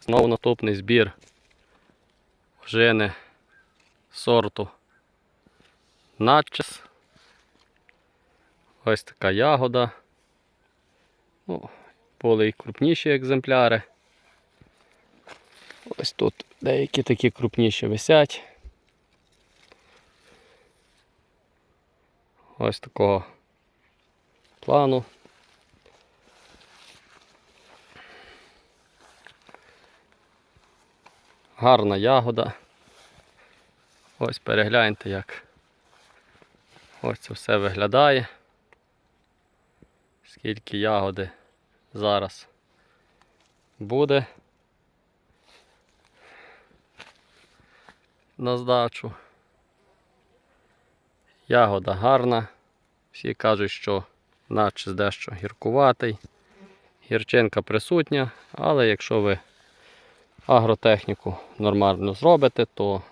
Знову наступний збір ожини сорту Начес. Ось така ягода. Ну, були і крупніші екземпляри. Ось тут деякі такі крупніші висять. Ось такого плану. Гарна ягода. Ось перегляньте, як ось це все виглядає. Скільки ягоди зараз буде на здачу. Ягода гарна. Всі кажуть, що наче дещо гіркуватий. Гірчинка присутня, але якщо ви агротехніку нормально зробите, то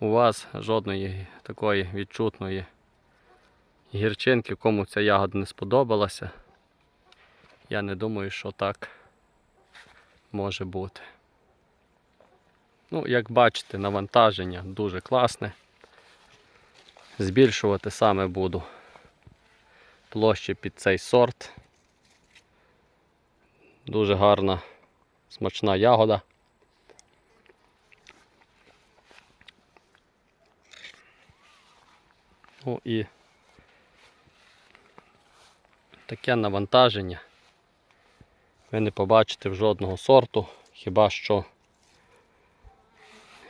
у вас жодної такої відчутної гірчинки, кому ця ягода не сподобалася. Я не думаю, що так може бути. Ну, як бачите, навантаження дуже класне. Збільшувати саме буду площі під цей сорт. Дуже гарна, смачна ягода. Ну і таке навантаження ви не побачите в жодного сорту, хіба що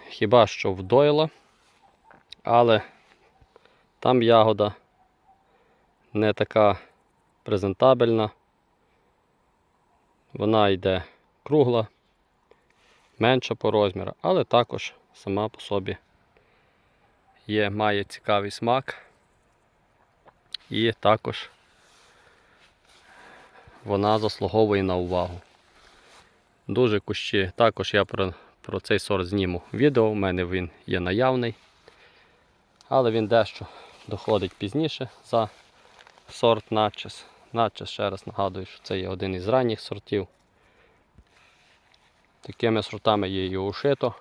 хіба що в дойла, але там ягода не така презентабельна. Вона йде кругла, менша по розміру, але також сама по собі є, має цікавий смак. І також вона заслуговує на увагу. Дуже кущі. Також я про, про цей сорт зніму відео, у мене він є наявний. Але він дещо доходить пізніше за сорт Начес. Начес, ще раз нагадую, що це є один із ранніх сортів. Такими сортами є і ушито.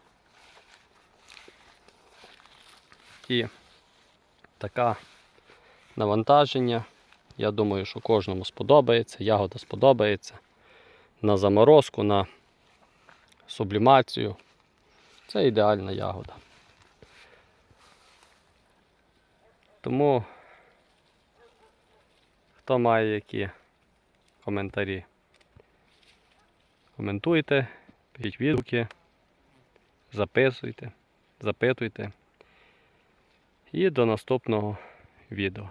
І така навантаження. Я думаю, що кожному сподобається, ягода сподобається. На заморозку, на сублімацію. Це ідеальна ягода. Тому, хто має які коментарі, коментуйте, пишіть відгуки, записуйте, запитуйте. І до наступного відео.